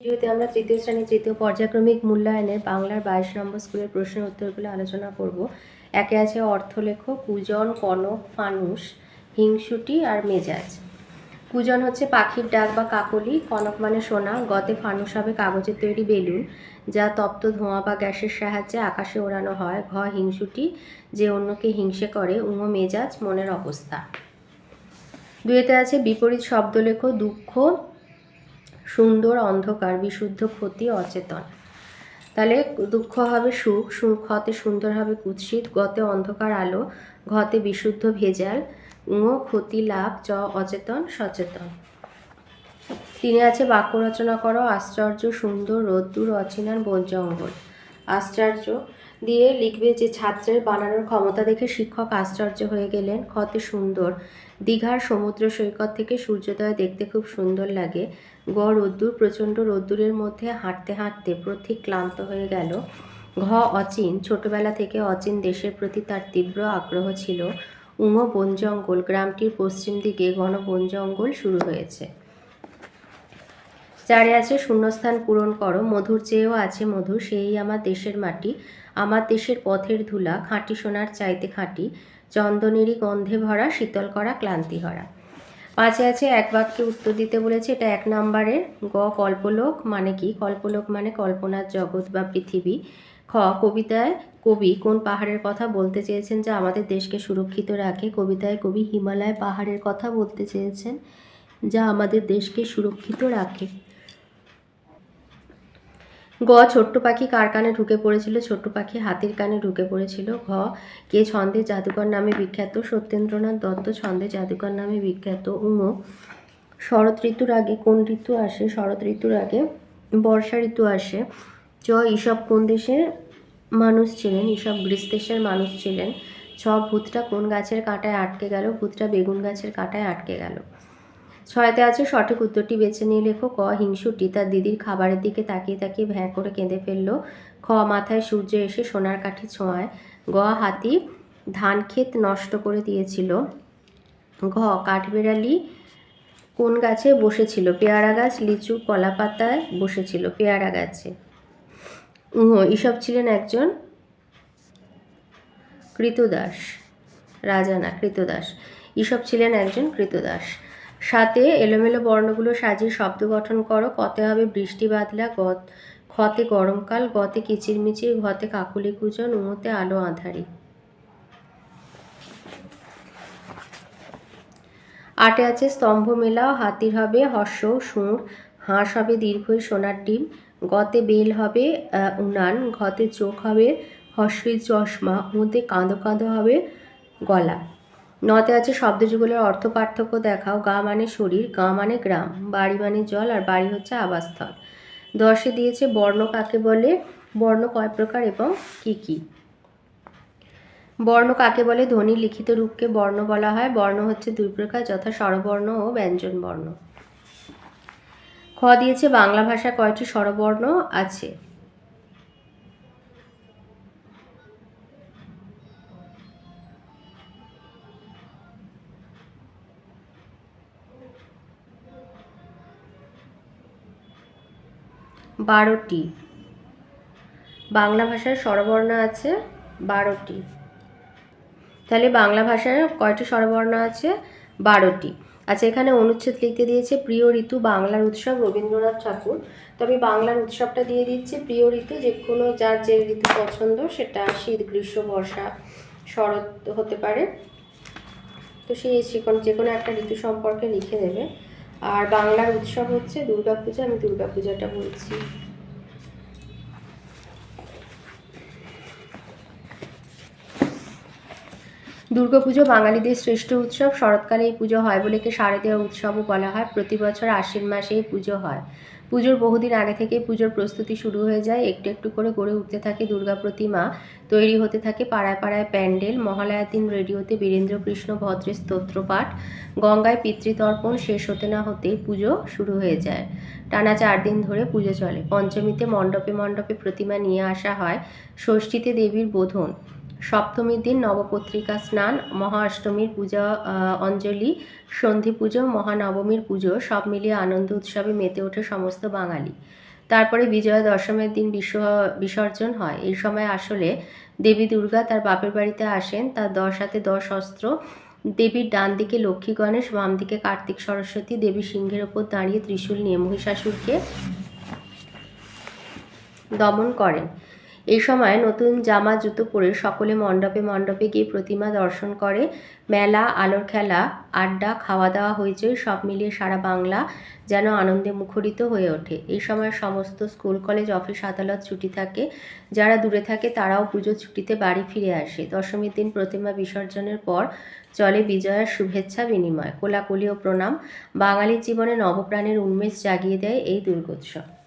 ভিডিওতে আমরা তৃতীয় শ্রেণির তৃতীয় পর্যায়ক্রমিক মূল্যায়নের বাংলার বাইশ নম্বর স্কুলের প্রশ্নের উত্তরগুলো আলোচনা করব। একে আছে অর্থলেখ কুজন, কনক ফানুস হিংসুটি আর মেজাজ। কুজন হচ্ছে পাখির ডাক বা কাকলি, কনক মানে সোনা, গতে ফানুস হবে কাগজের তৈরি বেলুন, যা তপ্ত ধোঁয়া বা গ্যাসের সাহায্যে আকাশে ওড়ানো হয়। ঘ, হিংসুটি, যে অন্যকে হিংসে করে, উম, মেজাজ, মনের অবস্থা। দুয়েতে আছে বিপরীত শব্দ লেখো দুঃখ সুন্দর অন্ধকার, বিশুদ্ধ ক্ষতি, অচেতন। তাহলে দুঃখ হবে সুখ সুখ হতে সুন্দর হবে কুৎসিত, গতে অন্ধকার আলো, ঘতে বিশুদ্ধ ভেজাল উঁ ক্ষতি, লাভ, চ, অচেতন, সচেতন। তিনি আছে বাক্য রচনা করো, আশ্চর্য, সুন্দর, রোদ্দুর, অচিনার বন জঙ্গল আশ্চর্য দিয়ে লিখবে যে, ছাত্রের বানানোর ক্ষমতা দেখে শিক্ষক আশ্চর্য হয়ে গেলেন। ক্ষতে সুন্দর। দীঘার সমুদ্র সৈকত থেকে সূর্যোদয় দেখতে খুব সুন্দর লাগে। গ রোদ্দুর, প্রচণ্ড রোদ্দুরের মধ্যে হাঁটতে হাঁটতে প্রথিক ক্লান্ত হয়ে গেল। ঘ, অচিন। ছোটবেলা থেকে অচিন দেশের প্রতি তার তীব্র আগ্রহ ছিল। উম, বন জঙ্গল। গ্রামটির পশ্চিম দিকে ঘন বন জঙ্গল শুরু হয়েছে। চারে আছে শূন্যস্থান পূরণ করো, মধুর চেয়েও আছে মধু সেই আমার দেশের মাটি। আমার দেশের পথের ধুলা, খাঁটি সোনার চাইতে খাঁটি। চন্দনেরই গন্ধে ভরা, শীতল করা, ক্লান্তি হরা। পাঁচে আছে এক বাক্যে উত্তর দিতে বলেছে, এটা এক নম্বরের গ কল্পলোক মানে কি? কল্পলোক মানে কল্পনার জগৎ বা পৃথিবী। খ কবিতায় কবি কোন পাহাড়ের কথা বলতে চেয়েছেন যা আমাদের দেশকে সুরক্ষিত রাখে? কবিতায় কবি হিমালয় পাহাড়ের কথা বলতে চেয়েছেন যা আমাদের দেশকে সুরক্ষিত রাখে। গ ছোট্ট পাখি কার কানে ঢুকে পড়েছিল? ছোট্ট পাখি হাতির কানে ঢুকে পড়েছিল। ঘ, কে ছন্দে জাদুকর নামে বিখ্যাত? সত্যেন্দ্রনাথ দত্ত ছন্দে জাদুকর নামে বিখ্যাত। উম শরৎ ঋতুর আগে কোন ঋতু আসে? শরৎ ঋতুর আগে বর্ষা ঋতু আসে। চ ঈসব কোন দেশের মানুষ ছিলেন? ঈসব গ্রিস দেশের মানুষ ছিলেন। ছ, ভূতটা কোন গাছের কাঁটায় আটকে গেল? ভূতটা বেগুন গাছের কাঁটায় আটকে গেল। ছয়তে আছে সঠিক উত্তরটি বেছে নিয়ে লেখো। ক, হিংসুটি তার দিদির খাবারের দিকে তাকিয়ে তাকিয়ে ভ্যাঁ করে কেঁদে ফেলল। খ, মাথায় সূর্য এসে সোনার কাঠি ছোঁয়ায়। গ, হাতি ধান ক্ষেত নষ্ট করে দিয়েছিল। ঘ, কাঠবেড়ালি কোন গাছে বসেছিল? পেয়ারা গাছ, লিচু, কলা পাতায় বসেছিল। পেয়ারা গাছে। উহ, এসব ছিলেন একজন কৃতদাস, রাজা না, কৃতদাস। ঈসব ছিলেন একজন কৃতদাস। সাথে এলোমেলো বর্ণগুলো সাজিয়ে শব্দ গঠন করো। কতে হবে বৃষ্টি বাদলা, গত খতে গরমকাল গতে কিচিরমিচির, ঘতে কাকুলি কুজন, উমতে আলো আঁধারি। আটে আছে স্তম্ভ মেলাও, হাতির হবে হর্ষ, সুর, হাঁস হবে দীর্ঘই সোনার ডিম, গতে বেল হবে উনান, ঘতে চোখ হবে হর্ষই চশমা, উমতে কাঁদো কাঁদো হবে গলা। নতে আছে শব্দযুগলের অর্থ পার্থক্য দেখাও। গা মানে শরীর, গা মানে গ্রাম, বাড়ি মানে জল, আর বাড়ি হচ্ছে আবাসস্থল। দশে দিয়েছে বর্ণ কাকে বলে? বর্ণ কয় প্রকার এবং কি কি? বর্ণ কাকে বলে? ধ্বনি লিখিত রূপকে বর্ণ বলা হয়। বর্ণ হচ্ছে দুই প্রকার, যথা স্বরবর্ণ ও ব্যঞ্জন বর্ণ। খ দিয়েছে বাংলা ভাষা কয়টি স্বরবর্ণ আছে? বারোটি। বাংলা ভাষার স্বরবর্ণ আছে বারোটি। তাহলে বাংলা ভাষায় কয়টি স্বরবর্ণ আছে? বারোটি। আচ্ছা এখানে অনুচ্ছেদ লিখতে দিয়েছে, প্রিয় ঋতু বাংলার উৎসব রবীন্দ্রনাথ ঠাকুর। তো আমি বাংলার উৎসবটা দিয়ে দিচ্ছি, প্রিয় ঋতু যে কোনো যার যে ঋতু পছন্দ, সেটা শীত, গ্রীষ্ম, বর্ষা, শরৎ হতে পারে। তো সেই যে কোনো একটা ঋতু সম্পর্কে লিখে দেবে আর বাংলার উৎসব হচ্ছে দুর্গাপূজা আমি দুর্গাপূজাটা বলছি। দুর্গাপুজো বাঙালিদের শ্রেষ্ঠ উৎসব। শরৎকালে এই পুজো হয় বলে একে শারদীয় উৎসবও বলা হয়। প্রতি বছর আশ্বিন মাসে এই পুজো হয়। পুজোর বহুদিন আগে থেকেই পুজোর প্রস্তুতি শুরু হয়ে যায়। একটু একটু করে গড়ে উঠতে থাকে দুর্গা প্রতিমা। তৈরি হতে থাকে পাড়ায় পাড়ায় প্যান্ডেল মহালয়ার দিন রেডিওতে বীরেন্দ্র কৃষ্ণ ভদ্রের স্তোত্রপাঠ গঙ্গায় পিতৃতর্পণ শেষ হতে না হতেই পুজো শুরু হয়ে যায়। টানা চার দিন ধরে পুজো চলে। পঞ্চমীতে মণ্ডপে মণ্ডপে প্রতিমা নিয়ে আসা হয় ষষ্ঠীতে দেবীর বোধন। সপ্তমীর দিন, নবপত্রিকা স্নান মহা অষ্টমীর পূজা অঞ্জলি, সন্ধি পুজো, মহানবমীর পুজো, সব মিলিয়ে আনন্দ উৎসবে মেতে ওঠে সমস্ত বাঙালি। তারপরে বিজয়া দশমীর দিন বিশ্ব বিসর্জন হয়। এই সময় আসলে দেবী দুর্গা তার বাপের বাড়িতে আসেন। তার দশ হাতে দশ অস্ত্র। দেবীর ডান দিকে লক্ষ্মী গণেশ, বাম দিকে কার্তিক সরস্বতী। দেবী সিংহের ওপর দাঁড়িয়ে ত্রিশূল নিয়ে মহিষাসুরকে দমন করেন। এই সময় নতুন জামা, জুতো পরে সকলে মণ্ডপে মণ্ডপে গিয়ে প্রতিমা দর্শন করে। মেলা, আলোর খেলা, আড্ডা খাওয়া দাওয়া হইচই, সব মিলিয়ে সারা বাংলা যেন আনন্দে মুখরিত হয়ে ওঠে। এই সময় সমস্ত স্কুল, কলেজ, অফিস, আদালত ছুটি থাকে। যারা দূরে থাকে তারাও পুজো ছুটিতে বাড়ি ফিরে আসে। দশমীর দিন প্রতিমা বিসর্জনের পর চলে বিজয়ার শুভেচ্ছা বিনিময়, কোলাকুলি ও প্রণাম। বাঙালির জীবনে নবপ্রাণের উন্মেষ জাগিয়ে দেয় এই দুর্গোৎসব।